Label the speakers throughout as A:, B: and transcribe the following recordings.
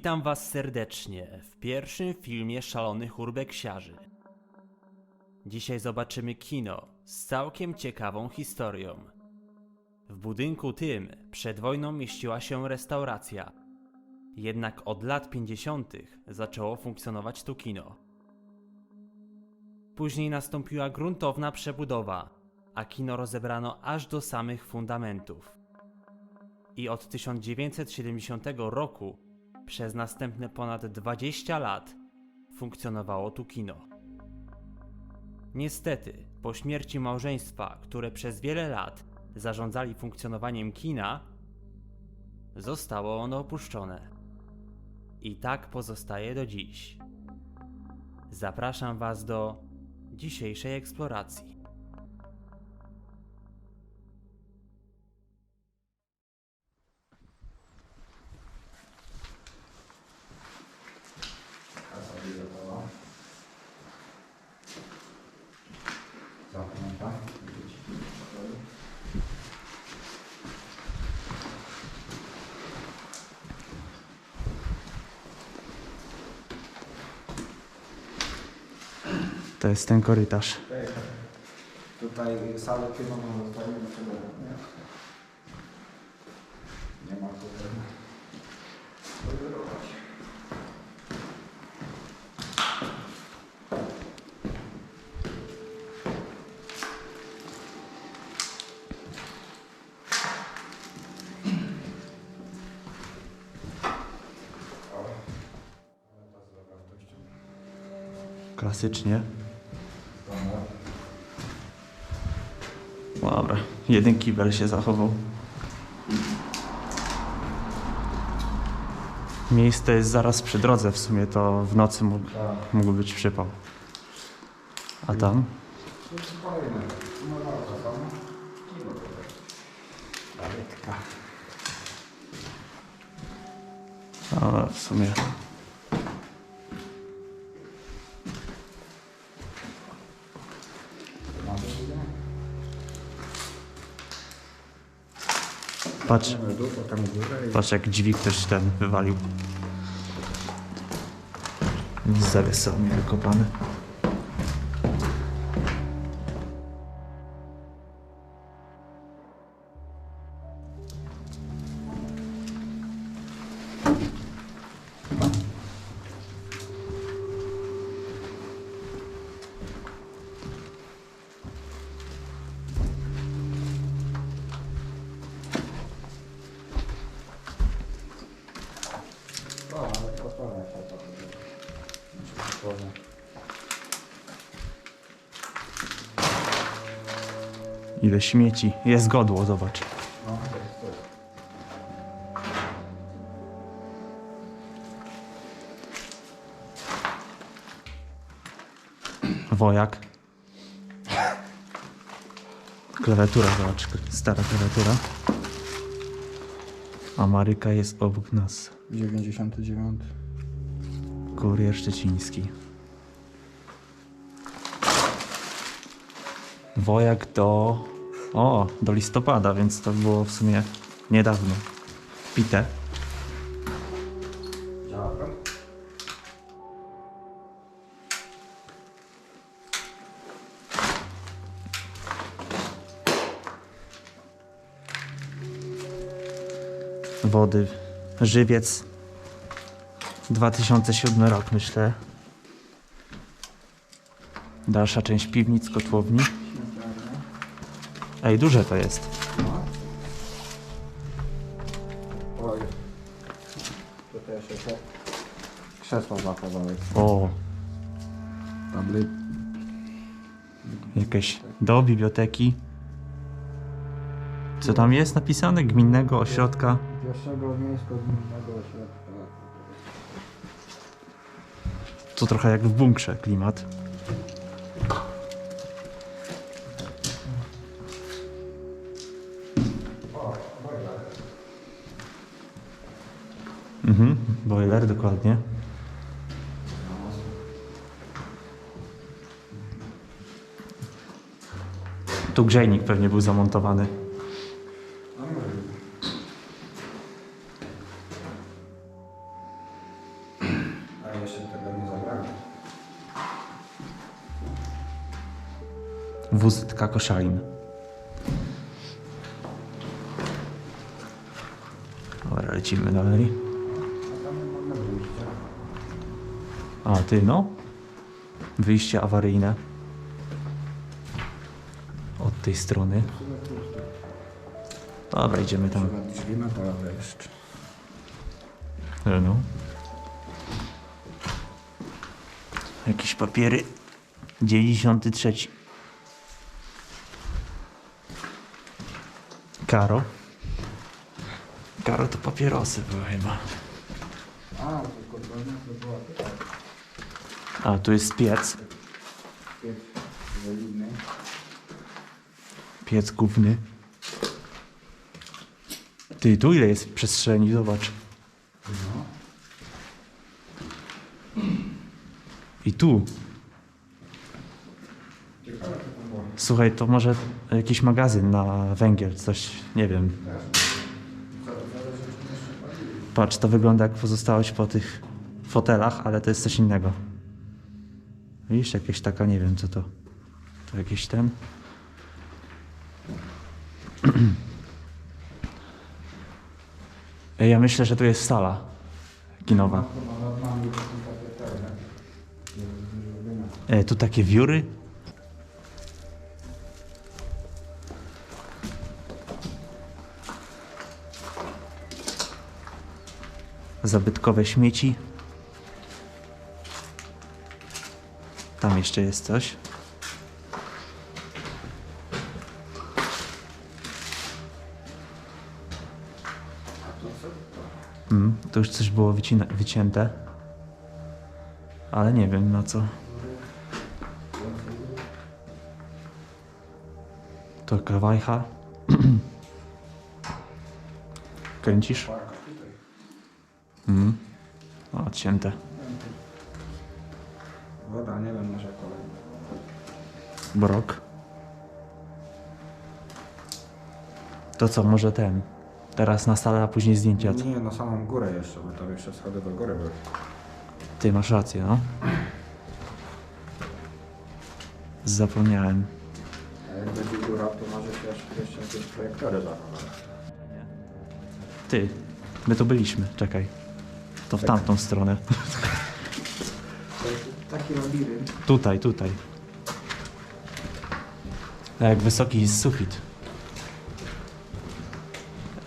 A: Witam Was serdecznie w pierwszym filmie szalonych urbeksiarzy. Dzisiaj zobaczymy kino z całkiem ciekawą historią. W budynku tym przed wojną mieściła się restauracja. Jednak od lat 50. zaczęło funkcjonować tu kino. Później nastąpiła gruntowna przebudowa, a kino rozebrano aż do samych fundamentów. I od 1970 roku przez następne ponad 20 lat funkcjonowało tu kino. Niestety, po śmierci małżeństwa, które przez wiele lat zarządzali funkcjonowaniem kina, zostało ono opuszczone. I tak pozostaje do dziś. Zapraszam Was do dzisiejszej eksploracji.
B: To jest ten korytarz.
C: Tutaj salę przede nie? Nie ma.
B: Klasycznie. Dobra, jeden kibel się zachował. Miejsce jest zaraz przy drodze, w sumie to w nocy mógł, mógł być przypał. A tam?
C: To jest kolejne.
B: Patrz, patrz jak dźwig ktoś ten wywalił. Zawies sobie wykopany. Ile śmieci. Jest godło, zobacz. Wojak. Klawiatura, zobacz, stara klawiatura. Ameryka jest obok nas.
C: 99.
B: Kurier szczeciński. Wojak do... O, do listopada, więc to było w sumie niedawno. Pite. Wody. Żywiec. 2007 rok, myślę. Dalsza część piwnic, kotłowni. Ej, duże to jest.
C: Oj. Też jeszcze krzesła zachowały.
B: O,
C: Tablet.
B: jakieś do biblioteki. Co tam jest napisane? Gminnego ośrodka.
C: Pierwszego miejsko-gminnego ośrodka.
B: To trochę jak w bunkrze klimat. Boiler, dokładnie. Tu grzejnik pewnie był zamontowany. A ja się tego nie zabrałem. Koszalin. Dobra, lecimy dalej.
C: A,
B: ty no? Wyjście awaryjne. Od tej strony. Dobra, idziemy tam.
C: Drzwi metalowe jeszcze.
B: E, No. Jakieś papiery. 93. Karo. Karo to papierosy były chyba.
C: A, to to była.
B: A, tu jest piec.
C: Piec
B: główny. Ty, tu ile jest przestrzeni? Zobacz. I tu. Słuchaj, to może jakiś magazyn na węgiel, coś, nie wiem. Patrz, to wygląda jak pozostałość po tych fotelach, ale to jest coś innego. Widzisz, jakieś taka, nie wiem co to. To jakiś ten. Ej, Ja myślę, że tu jest sala kinowa.
C: Chyba nad nami to są takie te, nie?
B: E, tu takie wióry. Zabytkowe śmieci. Tam jeszcze jest coś. Mm, to już coś było wycięte. Ale nie wiem na co. To kawajcha. Kręcisz? Mhm. O, odcięte. Brok. To co, może ten? Teraz na salę, a później zdjęcia.
C: Nie, na samą górę jeszcze, bo tam jeszcze schody do góry były.
B: Ty masz rację, no. Zapomniałem.
C: A jak będzie góra, to może się jeszcze jakieś projektory zachować.
B: Ty, my tu byliśmy, czekaj. To w tamtą stronę.
C: To jest taki labirynt.
B: Tutaj, tutaj. A jak wysoki jest sufit.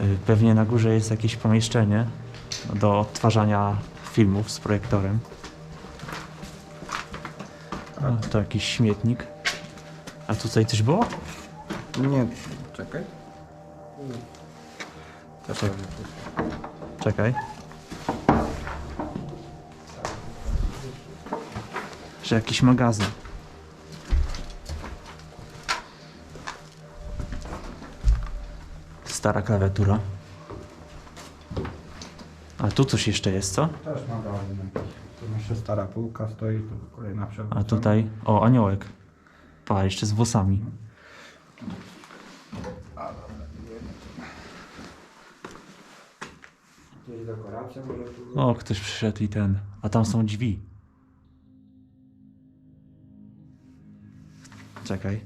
B: Y, Pewnie na górze jest jakieś pomieszczenie do odtwarzania filmów z projektorem. O, to jakiś śmietnik. A tutaj coś było?
C: Nie, czekaj. Też
B: Czek-
C: tak.
B: Czekaj. Że jakiś magazyn. Stara klawiatura. A tu coś jeszcze jest, co?
C: Też magazyn jakiś. Tu jeszcze stara półka stoi, tu kolejna przewrócona.
B: A tutaj. O, aniołek. Pa, jeszcze z włosami.
C: Gdzieś dekoracja może tu...
B: O, ktoś przyszedł i ten. A tam są drzwi. Czekaj.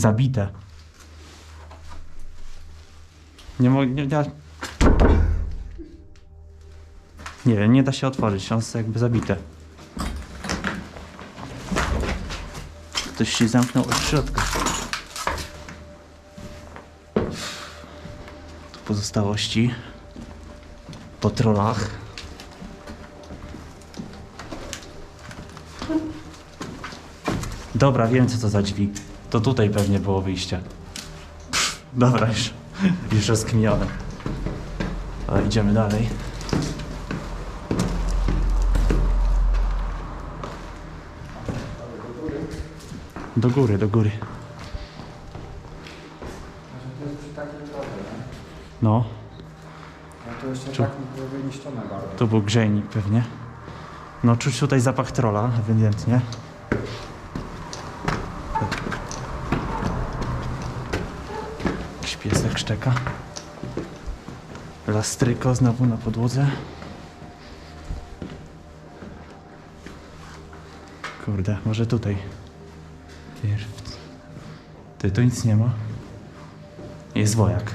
B: Zabite. Nie mogę. Nie. Nie wiem, nie da się otworzyć, on jest jakby zabite. Ktoś się zamknął od środka. Tu pozostałości po trollach. Dobra, wiem co to za drzwi. To tutaj pewnie było wyjście. Pff, Dobra, już, już rozkminione. Ale idziemy dalej. Do góry, do góry.
C: Znaczy to jest przy takiej drodze, nie?
B: No,
C: No to jeszcze
B: Czy-
C: tak było wyniszczone bardzo.
B: to był grzejnik pewnie. No, czuć tutaj zapach trola, ewidentnie. Szczeka. Lastryko znowu na podłodze. Kurde, może tutaj. Ty, tu nic nie ma. Jest wojak.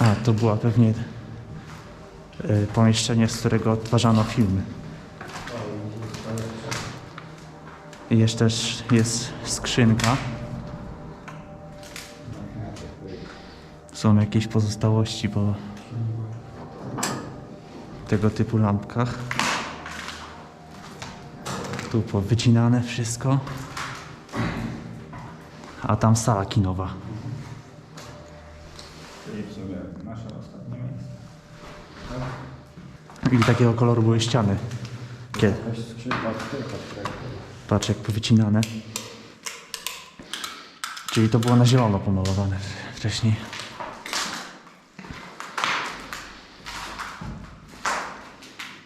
B: A, to była pewnie pomieszczenie, z którego odtwarzano filmy. I jeszcze też jest skrzynka. Są jakieś pozostałości po tego typu lampkach. Tu powycinane wszystko. A tam sala kinowa.
C: Czyli w sumie nasze ostatnie miejsce.
B: I takiego koloru były ściany. Kiedy? Patrz jak powycinane. Czyli to było na zielono pomalowane wcześniej.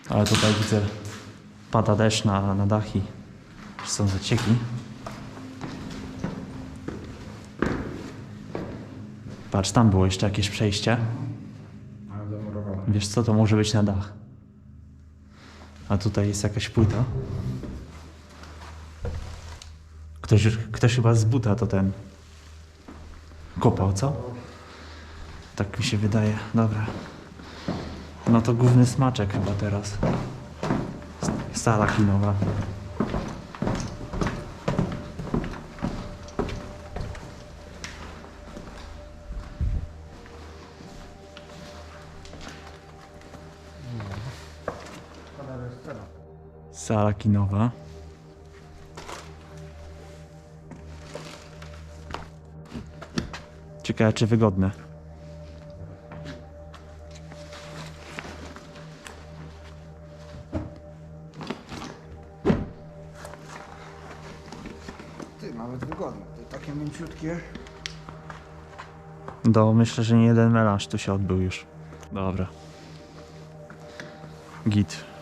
B: Ale tutaj widzę pada deszcz na, na dach i są zacieki. Patrz, tam było jeszcze jakieś przejście. Wiesz co, to może być na dach. A tutaj jest jakaś płyta. Ktoś, ktoś chyba z buta to ten kopał, co? Tak mi się wydaje. Dobra. No to główny smaczek chyba teraz. Sala kinowa. Sala kinowa. Ciekawe czy wygodne.
C: Ty, nawet wygodne. To takie mięciutkie.
B: Do, myślę, że nie jeden melanż tu się odbył już. Dobra. Git.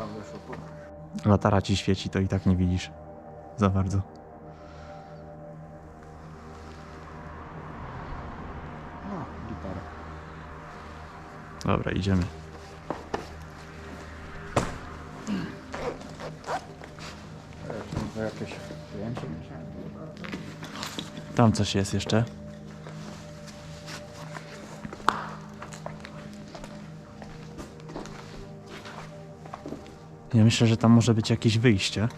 C: Tam wyszło.
B: Latara ci świeci, to i tak nie widzisz. Za bardzo.
C: No, gitara.
B: Dobra, idziemy.
C: Jakieś?
B: Tam coś jest jeszcze. Myślę, że tam może być jakieś wyjście.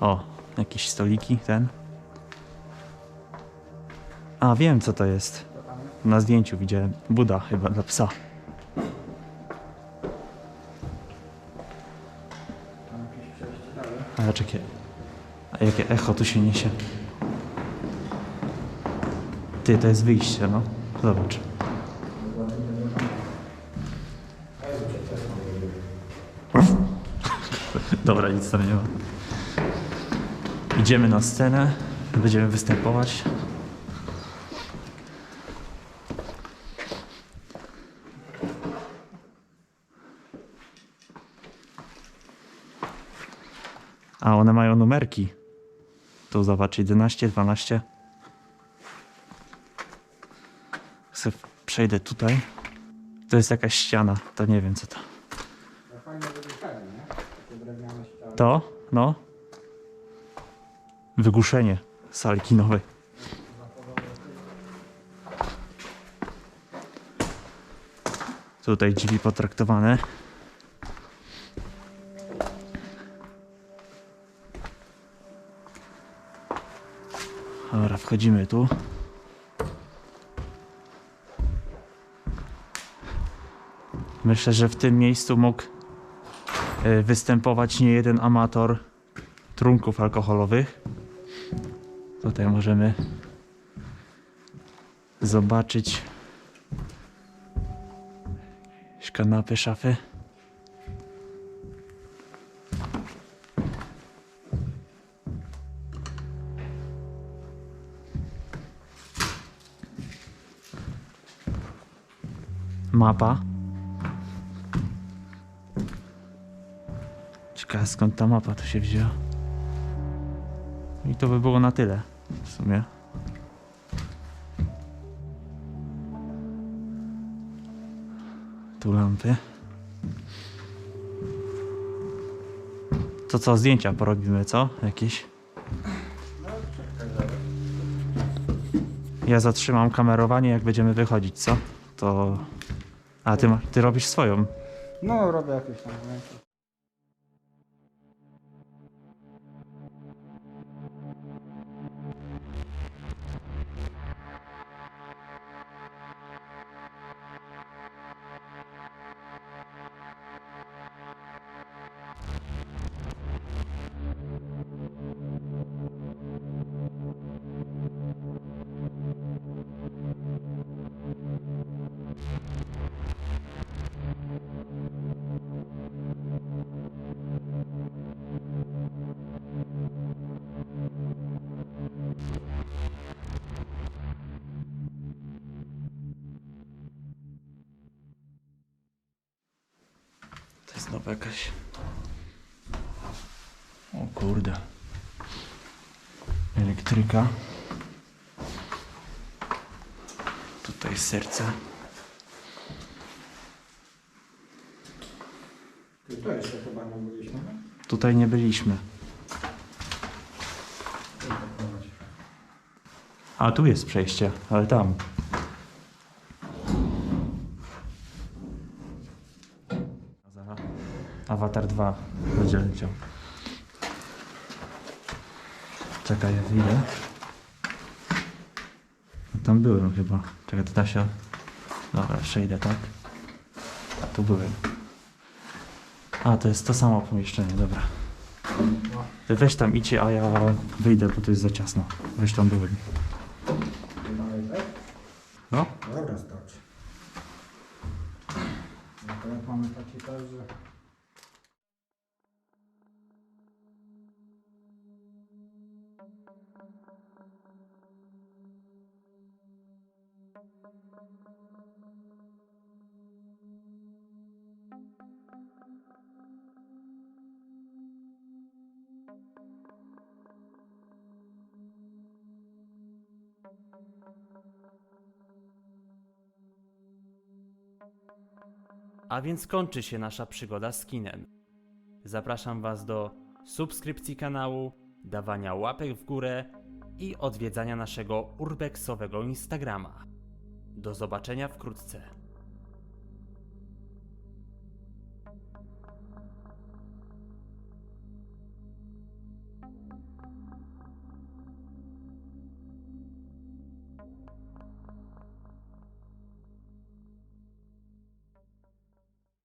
B: O, jakieś stoliki, ten. A, wiem co to jest. Na zdjęciu widziałem. Buda chyba dla psa. Ale czekaj. A jakie echo tu się niesie. Ty, to jest wyjście, no. Zobacz. Dobra, nic tam nie ma. Idziemy na scenę. Będziemy występować. A one mają numerki. Tu zobacz, 11, 12. Se przejdę tutaj. To jest jakaś ściana, to nie wiem co to.
C: No fajne wybuchanie, nie? Takie drewniane ściany.
B: To? No. Wygłuszenie sali kinowej. Tutaj drzwi potraktowane. Dobra, wchodzimy tu. Myślę, że w tym miejscu mógł E, występować nie jeden amator trunków alkoholowych. Tutaj możemy zobaczyć kanapy, szafy. Mapa. Skąd ta mapa tu się wzięła. I to by było na tyle w sumie. Tu lampy. To co, zdjęcia porobimy, co? Jakieś? Ja zatrzymam kamerowanie, jak będziemy wychodzić, co? To... A ty, ma- ty robisz swoją.
C: No, robię jakieś tam zdjęcia.
B: Nowa jakaś... O kurde. Elektryka. Tutaj serce.
C: Jeszcze chyba nie byliśmy.
B: Tutaj nie byliśmy. A tu jest przejście, ale tam. Za- Avatar 2 będzie leciał. Czekaj, ja wyjdę. Tam byłem chyba. Czekaj, to da się... Dobra, przejdę, tak? A tu byłem. A, to jest to samo pomieszczenie, dobra. Ty weź tam idźcie, a ja wyjdę, bo to jest za ciasno. Weź tam byłem.
C: Tak?
B: No?
C: Dobra, starczy. No jak mamy taki też, że...
A: A więc kończy się nasza przygoda z kinem. Zapraszam Was do subskrypcji kanału, dawania łapek w górę i odwiedzania naszego urbexowego Instagrama. Do zobaczenia wkrótce.